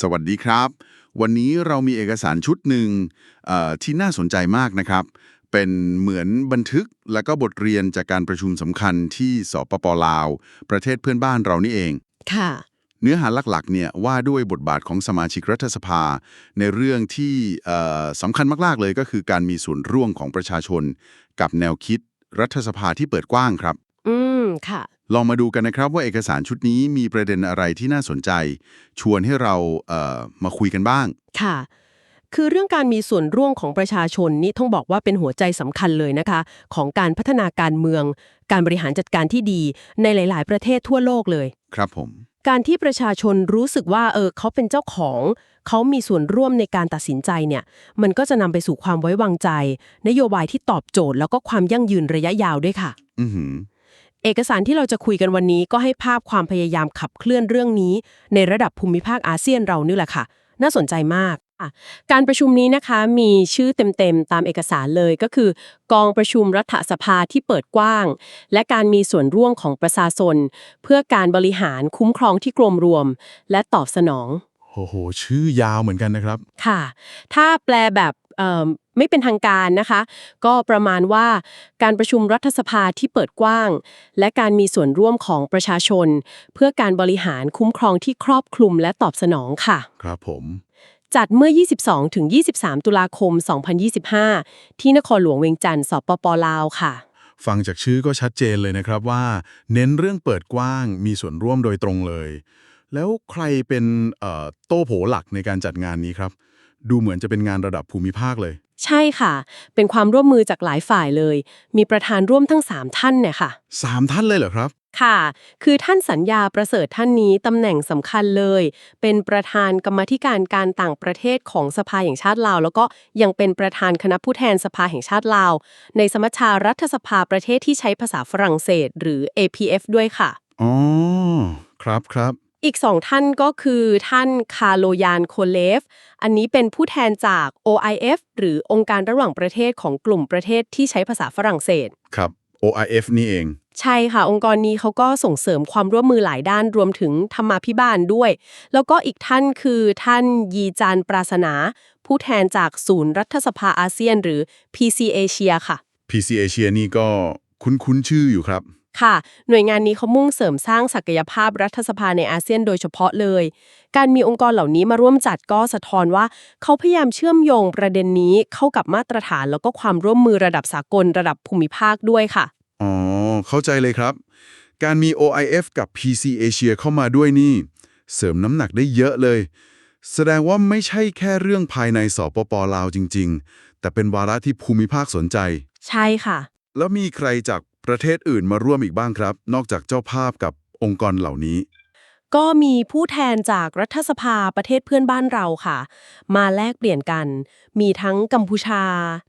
สวัสดีครับ วันนี้เรามีเอกสารชุดหนึ่งเอ่อที่น่าสนใจมากนะครับ เป็นเหมือนบันทึกและก็บทเรียนจากการประชุมสำคัญที่สปปลาว ประเทศเพื่อนบ้านเรานี่เอง ค่ะ เนื้อหาหลักๆเนี่ยว่าด้วยบทบาทของสมาชิกรัฐสภา ในเรื่องที่เอ่อสำคัญมากๆเลยก็คือการมีส่วนร่วมของประชาชน กับแนวคิดรัฐสภาที่เปิดกว้างครับ อืมค่ะ ลองมาดูกันนะครับว่าเอกสารชุดนี้มีประเด็นอะไรที่น่าสนใจ ชวนให้เราเอ่อมาคุยกันบ้าง ค่ะ คือเรื่องการมีส่วนร่วมของประชาชนนี่ต้องบอกว่าเป็นหัวใจสำคัญเลยนะคะ ของการพัฒนาการเมือง การบริหารจัดการที่ดีในหลาย ๆ ประเทศทั่วโลกเลย ครับผม การที่ประชาชนรู้สึกว่าเออเขาเป็นเจ้าของ เขามีส่วนร่วมในการตัดสินใจเนี่ย มันก็จะนำไปสู่ความไว้วางใจ นโยบายที่ตอบโจทย์แล้วก็ความยั่งยืนระยะยาวด้วยค่ะ อือหือ เอกสารที่เราจะคุยกันวันนี้ก็ให้ภาพความพยายามขับเคลื่อนเรื่องนี้ ในระดับภูมิภาคอาเซียนเรานี่แหละค่ะ น่าสนใจมากอะการประชุมนี้นะคะมีชื่อเต็มๆตามเอกสารเลยก็คือ กองประชุมรัฐสภาที่เปิดกว้าง และการมีส่วนร่วมของประชาชนเพื่อการบริหารคุ้มครองที่กลมรวม และตอบสนองโอ้โห ชื่อยาวเหมือนกันนะครับ ค่ะ ถ้าแปลแบบเอ่อ ไม่เป็นทางการนะคะ ก็ประมาณว่าการประชุมรัฐสภาที่เปิดกว้าง และการมีส่วนร่วมของประชาชน เพื่อการบริหารคุ้มครองที่ครอบคลุมและตอบสนองค่ะ ครับผมจัดเมื่อ 22 ถึง 23 ตุลาคม 2025 ที่นครหลวงเวียงจันทร์ สปปลาวค่ะ ฟังจากชื่อก็ชัดเจนเลยนะครับว่า เน้นเรื่องเปิดกว้าง มีส่วนร่วมโดยตรงเลย แล้วใครเป็นเอ่อโต้โผหลักในการจัดงานนี้ครับ ดูเหมือนจะเป็นงานระดับภูมิภาคเลย ใช่ค่ะ เป็นความร่วมมือจากหลายฝ่ายเลย มีประธานร่วมทั้ง 3 ท่านเนี่ยค่ะสามท่านเลยเหรอครับ ค่ะ คือท่านสัญญาประเสริฐท่านนี้ตำแหน่งสำคัญเลย เป็นประธานกรรมาธิการการต่างประเทศของสภาแห่งชาติลาว แล้วก็ยังเป็นประธานคณะผู้แทนสภาแห่งชาติลาว ในสมัชชารัฐสภาประเทศที่ใช้ภาษาฝรั่งเศส หรือ APF ด้วยค่ะ อ๋อ ครับครับ อีกสองท่านก็คือท่านคาโลยานโคเลฟ อันนี้เป็นผู้แทนจาก OIF หรือองค์การระหว่างประเทศของกลุ่มประเทศที่ใช้ภาษาฝรั่งเศส ครับ OIF นี่เอง ใช่ค่ะ องค์กรนี้เขาก็ส่งเสริมความร่วมมือหลายด้านรวมถึงธรรมาภิบาลด้วย แล้วก็อีกท่านคือท่านยีจานปราศนา ผู้แทนจากศูนย์รัฐสภาอาเซียน หรือ PC Asia ค่ะ PC Asia นี่ก็คุ้นๆชื่ออยู่ครับ ค่ะ หน่วยงานนี้เขามุ่งเสริมสร้างศักยภาพรัฐสภาในอาเซียนโดยเฉพาะเลย การมีองค์กรเหล่านี้มาร่วมจัดก็สะท้อนว่า เขาพยายามเชื่อมโยงประเด็นนี้เข้ากับมาตรฐานแล้วก็ความร่วมมือระดับสากลระดับภูมิภาคด้วยค่ะ อ๋อ เข้าใจเลยครับ การมี OIF กับ PC Asia เข้ามาด้วยนี่ เสริมน้ำหนักได้เยอะเลย แสดงว่าไม่ใช่แค่เรื่องภายในสปปลาวจริง ๆ แต่เป็นวาระที่ภูมิภาคสนใจ ใช่ค่ะ แล้วมีใครจาก ประเทศอื่นมาร่วมอีกบ้างครับ นอกจากเจ้าภาพกับองค์กรเหล่านี้ ก็มีผู้แทนจากรัฐสภาประเทศเพื่อนบ้านเราค่ะ มาแลกเปลี่ยนกัน มีทั้งกัมพูชา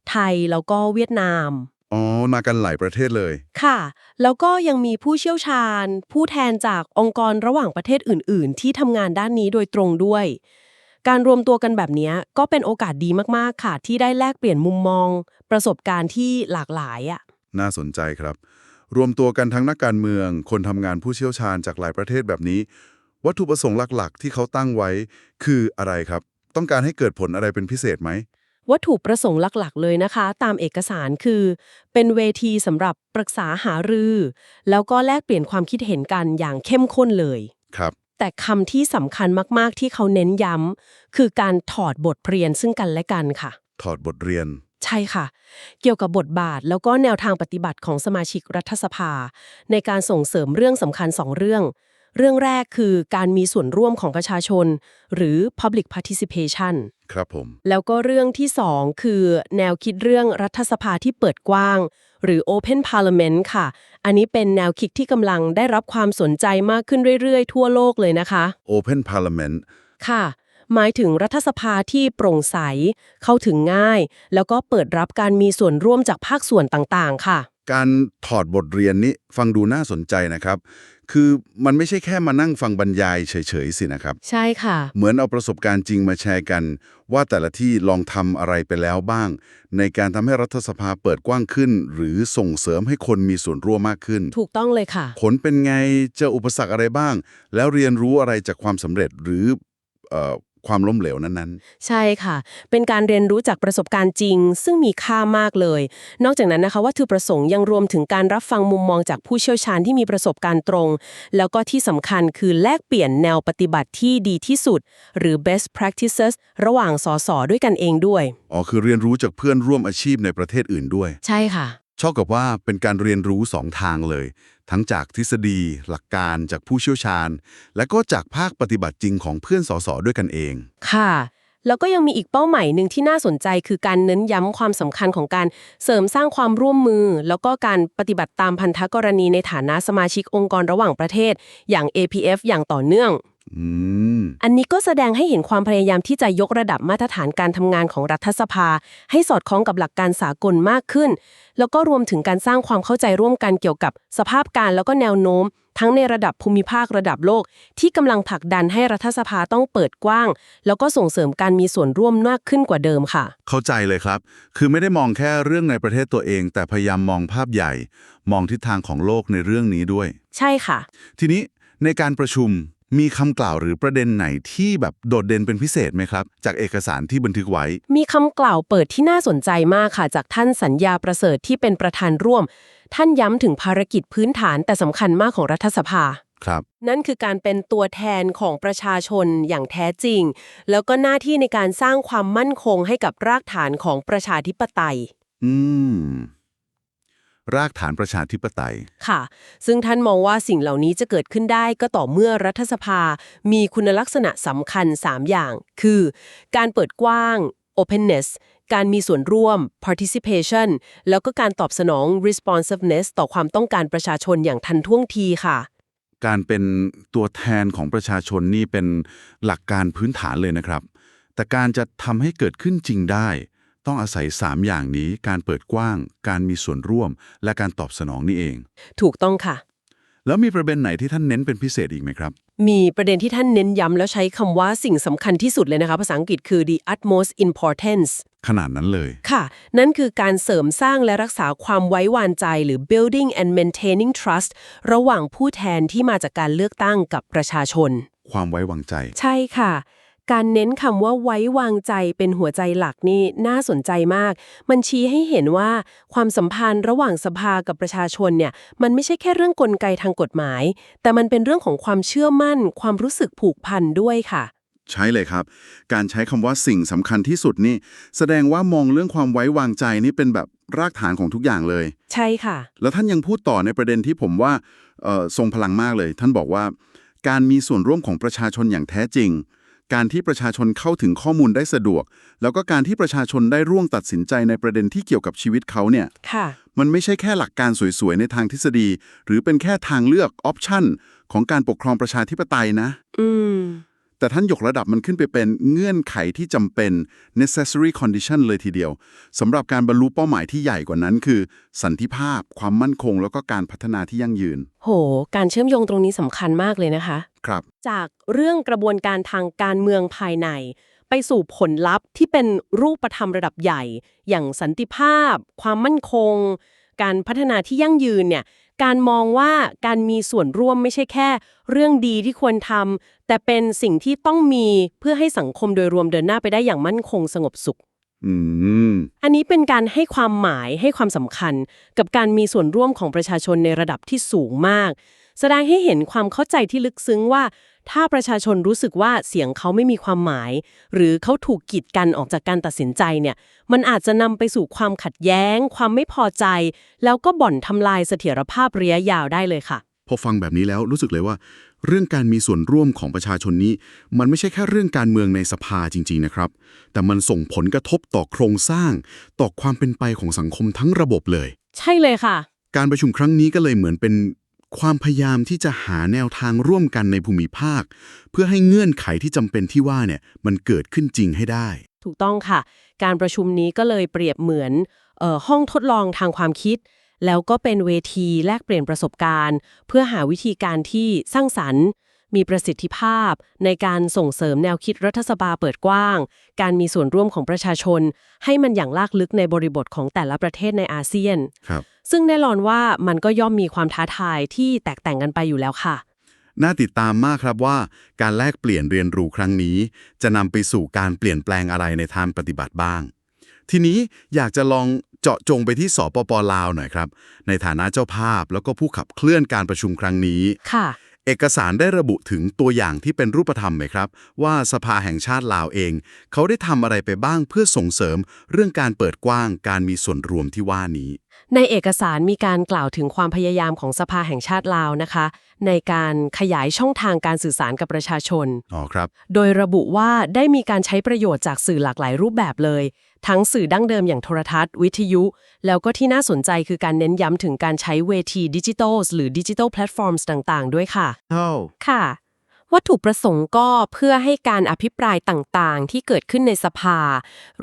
ไทยแล้วก็เวียดนาม อ๋อ มากันหลายประเทศเลย ค่ะ แล้วก็ยังมีผู้เชี่ยวชาญ ผู้แทนจากองค์กรระหว่างประเทศอื่น ๆ ที่ทำงานด้านนี้โดยตรงด้วย การรวมตัวกันแบบนี้ก็เป็นโอกาสดีมากๆค่ะ ที่ได้แลกเปลี่ยนมุมมอง ประสบการณ์ที่หลากหลายอะ น่าสนใจครับ รวมตัวกันทั้งนักการเมือง คนทำงานผู้เชี่ยวชาญจากหลายประเทศแบบนี้ วัตถุประสงค์หลักๆ ที่เขาตั้งไว้ คืออะไรครับ ต้องการให้เกิดผลอะไรเป็นพิเศษไหมวัตถุประสงค์หลักๆ เลยนะคะ ตามเอกสารคือ เป็นเวทีสำหรับปรึกษาหารือ แล้วก็แลกเปลี่ยนความคิดเห็นกันอย่างเข้มข้นเลย ครับ แต่คำที่สำคัญมากๆ ที่เขาเน้นย้ำคือการถอดบทเรียนซึ่งกันและกันค่ะ ถอดบทเรียน ใช่ค่ะ เกี่ยวกับบทบาทแล้วก็แนวทางปฏิบัติของสมาชิกรัฐสภา ในการส่งเสริมเรื่องสำคัญสองเรื่อง เรื่องแรกคือการมีส่วนร่วมของประชาชน หรือ public participation ครับผม แล้วก็เรื่องที่ 2 คือ แนวคิดเรื่องรัฐสภาที่เปิดกว้าง หรือ Open Parliament ค่ะ อันนี้เป็นแนวคิดที่กำลังได้รับความสนใจมากขึ้นเรื่อยๆ ทั่วโลกเลยนะคะ Open Parliament ค่ะ หมายถึงรัฐสภาที่โปร่งใส เข้าถึงง่าย แล้วก็เปิดรับการมีส่วนร่วมจากภาคส่วนต่างๆ ค่ะ การถอดบทเรียนนี้ฟังดูน่าสนใจนะครับ คือมันไม่ใช่แค่มานั่งฟังบรรยายเฉยๆสินะครับ ใช่ค่ะ เหมือนเอาประสบการณ์จริงมาแชร์กัน ว่าแต่ละที่ลองทำอะไรไปแล้วบ้าง ในการทำให้รัฐสภาเปิดกว้างขึ้น หรือส่งเสริมให้คนมีส่วนร่วมมากขึ้น ถูกต้องเลยค่ะ ผลเป็นไงเจออุปสรรคอะไรบ้าง แล้วเรียนรู้อะไรจากความสำเร็จหรือเออ ความล้มเหลวนั้นใช่ค่ะ เป็นการเรียนรู้จากประสบการณ์จริง ซึ่งมีค่ามากเลย นอกจากนั้นนะคะวัตถุประสงค์ยังรวมถึงการรับฟังมุมมองจากผู้เชี่ยวชาญที่มีประสบการณ์ตรง แล้วก็ที่สำคัญคือแลกเปลี่ยนแนวปฏิบัติที่ดีที่สุด หรือ best practices ระหว่างสสด้วยกันเองด้วยๆอ๋อคือเรียนรู้จากเพื่อนร่วมอาชีพในประเทศอื่นด้วย ใช่ค่ะชอบกับว่าเป็นการเรียนรู้สองทางเลย ทั้งจากทฤษฎี หลักการจากผู้เชี่ยวชาญ และก็จากภาคปฏิบัติจริงของเพื่อนสสด้วยกันเอง ค่ะ แล้วก็ยังมีอีกเป้าหมายหนึ่งที่น่าสนใจคือการเน้นย้ำความสำคัญของการเสริมสร้างความร่วมมือ แล้วก็การปฏิบัติตามพันธกรณีในฐานะสมาชิกองค์กรระหว่างประเทศ อย่าง APF อย่างต่อเนื่อง อืมอันนี้ก็แสดงให้เห็นความพยายามที่จะยกระดับมาตรฐานการทำงานของรัฐสภา ให้สอดคล้องกับหลักการสากลมากขึ้น แล้วก็รวมถึงการสร้างความเข้าใจร่วมกันเกี่ยวกับสภาพการแล้วก็แนวโน้ม ทั้งในระดับภูมิภาคระดับโลก ที่กำลังผลักดันให้รัฐสภาต้องเปิดกว้าง แล้วก็ส่งเสริมการมีส่วนร่วมมากขึ้นกว่าเดิมค่ะ เข้าใจเลยครับ คือไม่ได้มองแค่เรื่องในประเทศตัวเอง แต่พยายามมองภาพใหญ่ มองทิศทางของโลกในเรื่องนี้ด้วย ใช่ค่ะ ทีนี้ในการประชุม มีคำกล่าวหรือประเด็นไหนที่แบบโดดเด่นเป็นพิเศษไหมครับ จากเอกสารที่บันทึกไว้ มีคำกล่าวเปิดที่น่าสนใจมากค่ะ จากท่านสัญญาประเสริฐที่เป็นประธานร่วม ท่านย้ำถึงภารกิจพื้นฐานแต่สำคัญมากของรัฐสภา ครับ นั่นคือการเป็นตัวแทนของประชาชนอย่างแท้จริง แล้วก็หน้าที่ในการสร้างความมั่นคงให้กับรากฐานของประชาธิปไตย อืม รากฐานประชาธิปไตย ค่ะ ซึ่งท่านมองว่าสิ่งเหล่านี้จะเกิดขึ้นได้ก็ต่อเมื่อรัฐสภา มีคุณลักษณะสำคัญ 3 อย่าง คือ การเปิดกว้าง openness การมีส่วนร่วม participation แล้วก็การตอบสนอง responsiveness ต่อความต้องการประชาชนอย่างทันท่วงทีค่ะ การเป็นตัวแทนของประชาชนนี่เป็นหลักการพื้นฐานเลยนะครับ แต่การจะทำให้เกิดขึ้นจริงได้ ต้องอาศัย 3 อย่างนี้การเปิดกว้าง การมีส่วนร่วม และการตอบสนองนี่เอง ถูกต้องค่ะ แล้วมีประเด็นไหนที่ท่านเน้นเป็นพิเศษอีกไหมครับ มีประเด็นที่ท่านเน้นย้ำแล้วใช้คำว่าสิ่งสำคัญที่สุดเลยนะคะ ภาษาอังกฤษคือ the utmost importance ขนาดนั้นเลย ค่ะ นั่นคือการเสริมสร้างและรักษาความไว้วางใจหรือ building and maintaining trust ระหว่างผู้แทนที่มาจากการเลือกตั้งกับประชาชน ความไว้วางใจ ใช่ค่ะ การเน้นคำว่าไว้วางใจเป็นหัวใจหลักนี่น่าสนใจมาก มันชี้ให้เห็นว่าความสัมพันธ์ระหว่างสภากับประชาชนเนี่ยมันไม่ใช่แค่เรื่องกลไกทางกฎหมาย แต่มันเป็นเรื่องของความเชื่อมั่น ความรู้สึกผูกพันด้วยค่ะ ใช่เลยครับ การใช้คำว่าสิ่งสำคัญที่สุดนี่ แสดงว่ามองเรื่องความไว้วางใจนี่เป็นแบบรากฐานของทุกอย่างเลย ใช่ค่ะ แล้วท่านยังพูดต่อในประเด็นที่ผมว่าเอ่อทรงพลังมากเลย ท่านบอกว่า การมีส่วนร่วมของประชาชนอย่างแท้จริง การที่ประชาชนเข้าถึงข้อมูลได้สะดวก แล้วก็การที่ประชาชนได้ร่วมตัดสินใจในประเด็นที่เกี่ยวกับชีวิตเขาเนี่ยค่ะมันไม่ใช่แค่หลักการสวยๆ ในทางทฤษฎี หรือเป็นแค่ทางเลือกออปชันของการปกครองประชาธิปไตยนะ อืม แต่ท่านยกระดับมันขึ้นไปเป็นเงื่อนไขที่จำเป็น necessary condition เลยทีเดียวสำหรับการบรรลุเป้าหมายที่ใหญ่กว่านั้นคือ สันติภาพ ความมั่นคง แล้วก็การพัฒนาที่ยั่งยืน โห การเชื่อมโยงตรงนี้สำคัญมากเลยนะคะ ครับ จากเรื่องกระบวนการทางการเมืองภายใน ไปสู่ผลลัพธ์ที่เป็นรูปธรรมระดับใหญ่ อย่างสันติภาพ ความมั่นคง การพัฒนาที่ยั่งยืนเนี่ย การมองว่าการมีส่วนร่วมไม่ใช่แค่ เรื่องดีที่ควรทำแต่เป็นสิ่งที่ต้องมีเพื่อให้สังคมโดยรวมเดินหน้าไปได้อย่างมั่นคงสงบสุขอืมอันนี้เป็นการให้ความหมายให้ความสำคัญ กับการมีส่วนร่วมของประชาชนในระดับที่สูงมาก แสดงให้เห็นความเข้าใจที่ลึกซึ้งว่า ถ้าประชาชนรู้สึกว่าเสียงเขาไม่มีความหมาย หรือเขาถูกกีดกันออกจากการตัดสินใจเนี่ย มันอาจจะนำไปสู่ความขัดแย้ง ความไม่พอใจ แล้วก็บ่อนทำลายเสถียรภาพระยะยาวได้เลยค่ะ พอฟังแบบนี้แล้วรู้สึกเลยว่า เรื่องการมีส่วนร่วมของประชาชนนี้ มันไม่ใช่แค่เรื่องการเมืองในสภาจริง ๆนะครับ แต่มันส่งผลกระทบต่อโครงสร้าง ต่อความเป็นไปของสังคมทั้งระบบเลย ใช่เลยค่ะ การประชุมครั้งนี้ก็เลยเหมือนเป็น ความพยายามที่จะหาแนวทางร่วมกันในภูมิภาค เพื่อให้เงื่อนไขที่จำเป็นที่ว่าเนี่ยมันเกิดขึ้นจริงให้ได้ ถูกต้องค่ะ การประชุมนี้ก็เลยเปรียบเหมือนเออห้องทดลองทางความคิด แล้วก็เป็นเวทีแลกเปลี่ยนประสบการณ์ เพื่อหาวิธีการที่สร้างสรรค์มีประสิทธิภาพในการส่งเสริมแนวคิดรัฐสภาเปิดกว้าง การมีส่วนร่วมของประชาชน ให้มันอย่างลากลึกในบริบทของแต่ละประเทศในอาเซียน ครับ ซึ่งแน่นอนว่ามันก็ย่อมมีความท้าทายที่แตกต่างกันไปอยู่แล้วค่ะ น่าติดตามมากครับว่า การแลกเปลี่ยนเรียนรู้ครั้งนี้ จะนำไปสู่การเปลี่ยนแปลงอะไรในทางปฏิบัติบ้าง ทีนี้อยากจะลองเจาะจงไปที่สปปลาวหน่อยครับ ในฐานะเจ้าภาพแล้วก็ผู้ขับเคลื่อนการประชุมครั้งนี้ค่ะ เอกสารได้ระบุถึงตัวอย่างที่เป็นรูปธรรมไหมครับ ว่าสภาแห่งชาติลาวเอง เขาได้ทำอะไรไปบ้างเพื่อส่งเสริมเรื่องการเปิดกว้างการมีส่วนรวมที่ว่านี้ ในเอกสารมีการกล่าวถึงความพยายามของสภาแห่งชาติลาวนะคะ ในการขยายช่องทางการสื่อสารกับประชาชน อ๋อครับ โดยระบุว่าได้มีการใช้ประโยชน์จากสื่อหลากหลายรูปแบบเลย ทั้งสื่อดั้งเดิมอย่างโทรทัศน์ วิทยุ แล้วก็ที่น่าสนใจคือการเน้นย้ำถึงการใช้เวทีดิจิทัลหรือดิจิทัลแพลตฟอร์มต่างๆ ด้วยค่ะเท่าค่ะ วัตถุประสงค์ก็เพื่อให้การอภิปรายต่างๆ ที่เกิดขึ้นในสภา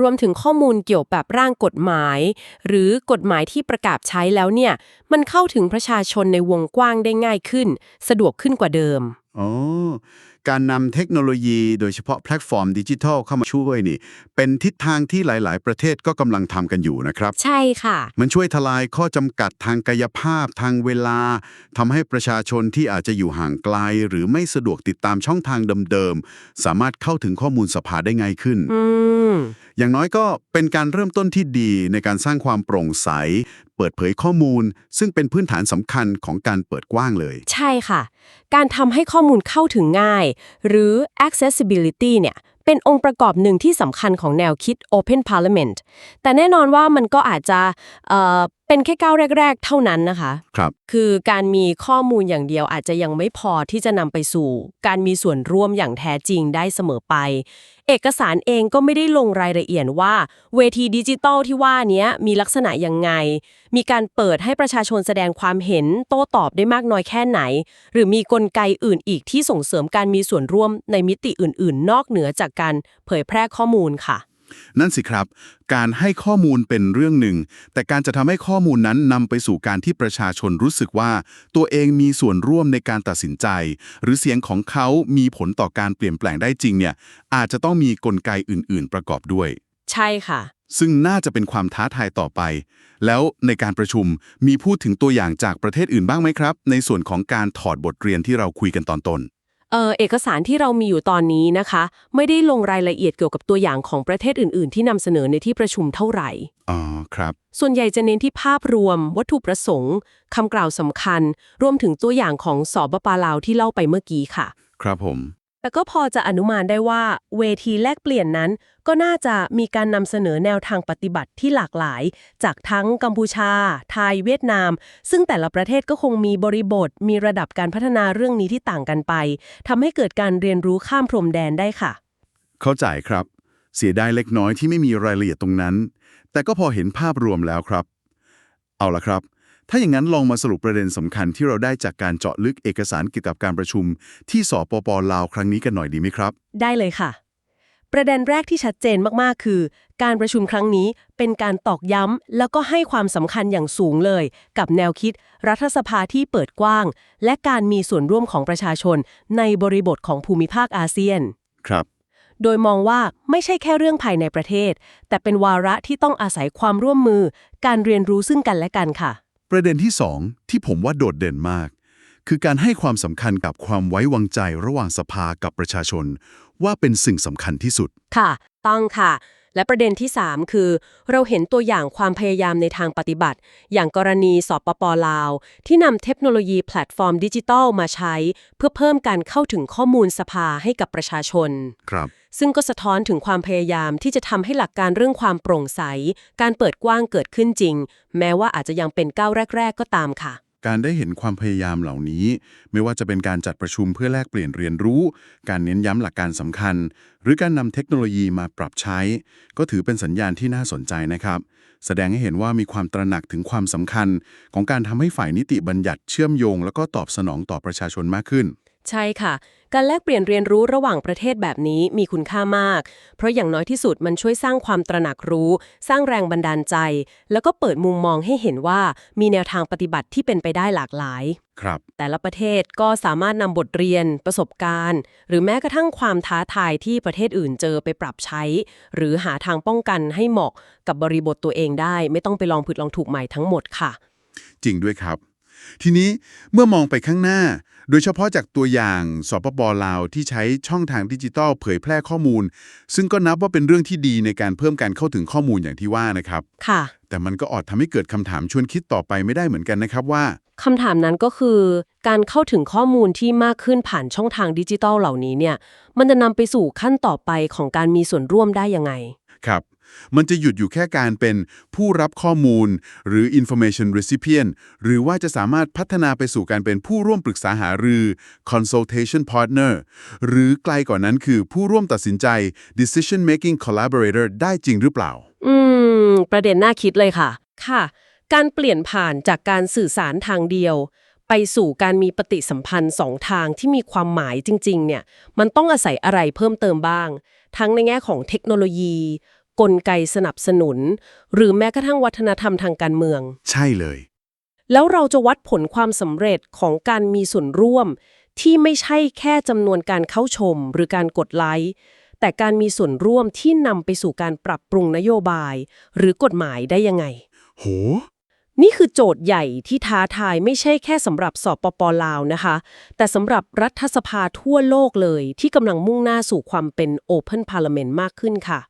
รวมถึงข้อมูลเกี่ยวกับร่างกฎหมาย หรือกฎหมายที่ประกาศใช้แล้วเนี่ย มันเข้าถึงประชาชนในวงกว้างได้ง่ายขึ้น สะดวกขึ้นกว่าเดิมอ๋อการนำเทคโนโลยีโดยเฉพาะแพลตฟอร์มดิจิทัลเข้ามาช่วยนี่ เป็นทิศทางที่หลาย ๆ ประเทศก็กำลังทำกันอยู่นะครับ ใช่ค่ะ มันช่วยทลายข้อจำกัดทางกายภาพทางเวลาทำให้ประชาชนที่อาจจะอยู่ห่างไกล หรือไม่สะดวกติดตามช่องทางเดิม ๆ สามารถเข้าถึงข้อมูลสภาได้ง่ายขึ้นอืมอย่างน้อยก็เป็นการเริ่มต้นที่ดีในการสร้างความโปร่งใส เปิดเผยข้อมูล ซึ่งเป็นพื้นฐานสำคัญของการเปิดกว้างเลย ใช่ค่ะ การทำให้ข้อมูลเข้าถึงง่าย หรือ accessibility เนี่ย เป็นองค์ประกอบหนึ่งที่สำคัญของแนวคิด Open Parliament แต่แน่นอนว่ามันก็อาจจะเอ่อเป็นแค่ก้าวแรก ๆ เท่านั้นนะคะครับคือการมีข้อมูลอย่างเดียวอาจจะยังไม่พอที่จะนำไปสู่ การมีส่วนร่วมอย่างแท้จริงได้เสมอไป เอกสารเองก็ไม่ได้ลงรายละเอียดว่า เวทีดิจิตอลที่ว่าเนี้ยมีลักษณะยังไง มีการเปิดให้ประชาชนแสดงความเห็นโต้ตอบได้มากน้อยแค่ไหน หรือมีกลไกอื่นอีกที่ส่งเสริมการมีส่วนร่วมในมิติอื่น ๆ นอกเหนือจากการเผยแพร่ข้อมูลค่ะ นั่นสิครับ การให้ข้อมูลเป็นเรื่องหนึ่ง แต่การจะทำให้ข้อมูลนั้นนำไปสู่การที่ประชาชนรู้สึกว่า ตัวเองมีส่วนร่วมในการตัดสินใจ หรือเสียงของเขามีผลต่อการเปลี่ยนแปลงได้จริงเนี่ยอาจจะต้องมีกลไกอื่น ๆ ประกอบด้วย ใช่ค่ะ ซึ่งน่าจะเป็นความท้าทายต่อไป แล้วในการประชุมมีพูดถึงตัวอย่างจากประเทศอื่นบ้างไหมครับ ในส่วนของการถอดบทเรียนที่เราคุยกันตอนต้น เอ่อเอกสารที่เรามีอยู่ตอนนี้นะคะ ไม่ได้ลงรายละเอียดเกี่ยวกับตัวอย่างของประเทศอื่น ๆ ที่นำเสนอในที่ประชุมเท่าไหร่ อ๋อครับ ส่วนใหญ่จะเน้นที่ภาพรวม วัตถุประสงค์คำกล่าวสำคัญ รวมถึงตัวอย่างของสอบปาลาวที่เล่าไปเมื่อกี้ค่ะ ครับผม แต่ก็พอจะอนุมานได้ว่าเวทีแลกเปลี่ยนนั้น ก็น่าจะมีการนำเสนอแนวทางปฏิบัติที่หลากหลาย จากทั้งกัมพูชา ไทยเวียดนาม ซึ่งแต่ละประเทศก็คงมีบริบท มีระดับการพัฒนาเรื่องนี้ที่ต่างกันไปทำให้เกิดการเรียนรู้ข้ามพรมแดนได้ค่ะ เข้าใจครับ เสียดายเล็กน้อยที่ไม่มีรายละเอียดตรงนั้น แต่ก็พอเห็นภาพรวมแล้วครับ เอาละครับ ถ้าอย่างนั้นลองมาสรุปประเด็นสำคัญที่เราได้จากการเจาะลึกเอกสารเกี่ยวกับการประชุม ที่สปปลาวครั้งนี้กันหน่อยดีไหมครับ ได้เลยค่ะ ประเด็นแรกที่ชัดเจนมากๆ คือ การประชุมครั้งนี้เป็นการตอกย้ำแล้วก็ให้ความสำคัญอย่างสูงเลย กับแนวคิด รัฐสภาที่เปิดกว้าง และการมีส่วนร่วมของประชาชน ในบริบทของภูมิภาคอาเซียน ครับโดยมองว่าไม่ใช่แค่เรื่องภายในประเทศ แต่เป็นวาระที่ต้องอาศัยความร่วมมือ การเรียนรู้ซึ่งกันและกันค่ะ ประเด็นที่สองที่ผมว่าโดดเด่นมาก คือการให้ความสำคัญกับความไว้วางใจระหว่างสภากับประชาชน ว่าเป็นสิ่งสำคัญที่สุด ค่ะ ต้องค่ะ และประเด็นที่ 3 คือ เราเห็นตัวอย่างความพยายามในทางปฏิบัติ อย่างกรณีสปปลาว ที่นำเทคโนโลยีแพลตฟอร์มดิจิทัลมาใช้ เพื่อเพิ่มการเข้าถึงข้อมูลสภาให้กับประชาชน ครับ ซึ่งก็สะท้อนถึงความพยายามที่จะทำให้หลักการเรื่องความโปร่งใส การเปิดกว้างเกิดขึ้นจริง แม้ว่าอาจจะยังเป็นก้าวแรก ๆ ก็ตามค่ะ การได้เห็นความพยายามเหล่านี้ ไม่ว่าจะเป็นการจัดประชุมเพื่อแลกเปลี่ยนเรียนรู้ การเน้นย้ำหลักการสำคัญ หรือการนำเทคโนโลยีมาปรับใช้ ก็ถือเป็นสัญญาณที่น่าสนใจนะครับ แสดงให้เห็นว่ามีความตระหนักถึงความสำคัญ ของการทำให้ฝ่ายนิติบัญญัติเชื่อมโยง แล้วก็ตอบสนองต่อประชาชนมากขึ้น ใช่ค่ะ การแลกเปลี่ยนเรียนรู้ระหว่างประเทศแบบนี้มีคุณค่ามาก เพราะอย่างน้อยที่สุดมันช่วยสร้างความตระหนักรู้ สร้างแรงบันดาลใจ แล้วก็เปิดมุมมองให้เห็นว่ามีแนวทางปฏิบัติที่เป็นไปได้หลากหลาย ครับ แต่ละประเทศก็สามารถนำบทเรียน ประสบการณ์ หรือแม้กระทั่งความท้าทายที่ประเทศอื่นเจอไปปรับใช้ หรือหาทางป้องกันให้เหมาะกับบริบทตัวเองได้ ไม่ต้องไปลองผิดลองถูกใหม่ทั้งหมดค่ะ จริงด้วยครับ ทีนี้เมื่อมองไปข้างหน้า โดยเฉพาะจากตัวอย่างสปปลาวที่ใช้ช่องทางดิจิทัลเผยแพร่ข้อมูล ซึ่งก็นับว่าเป็นเรื่องที่ดีในการเพิ่มการเข้าถึงข้อมูลอย่างที่ว่านะครับค่ะ แต่มันก็อาจทำให้เกิดคำถามชวนคิดต่อไปไม่ได้เหมือนกันนะครับว่าคำถามนั้นก็คือ การเข้าถึงข้อมูลที่มากขึ้นผ่านช่องทางดิจิทัลเหล่านี้เนี่ยมันจะนำไปสู่ขั้นต่อไปของการมีส่วนร่วมได้ยังไงครับ มันจะหยุดอยู่แค่การเป็นผู้รับข้อมูล หรือ information recipient หรือว่าจะสามารถพัฒนาไปสู่การเป็นผู้ร่วมปรึกษาหารือ consultation partner หรือไกลกว่านั้นคือผู้ร่วมตัดสินใจ decision making collaborator ได้จริงหรือเปล่า อืม ประเด็นน่าคิดเลยค่ะ ค่ะ การเปลี่ยนผ่านจากการสื่อสารทางเดียว ไปสู่การมีปฏิสัมพันธ์สองทางที่มีความหมายจริง ๆ เนี่ย มันต้องอาศัยอะไรเพิ่มเติมบ้าง ทั้งในแง่ของเทคโนโลยี กลไกสนับสนุน หรือแม้กระทั่งวัฒนธรรมทางการเมือง ใช่เลย แล้วเราจะวัดผลความสำเร็จของการมีส่วนร่วม ที่ไม่ใช่แค่จำนวนการเข้าชม หรือการกดไลค์แต่การมีส่วนร่วมที่นำไปสู่การปรับปรุงนโยบาย หรือกฎหมายได้ยังไง โห นี่คือโจทย์ใหญ่ที่ท้าทายไม่ใช่แค่สำหรับสปปลาวนะคะ แต่สำหรับรัฐสภาทั่วโลกเลยที่กำลังมุ่งหน้าสู่ความเป็น Open Parliament มากขึ้นค่ะ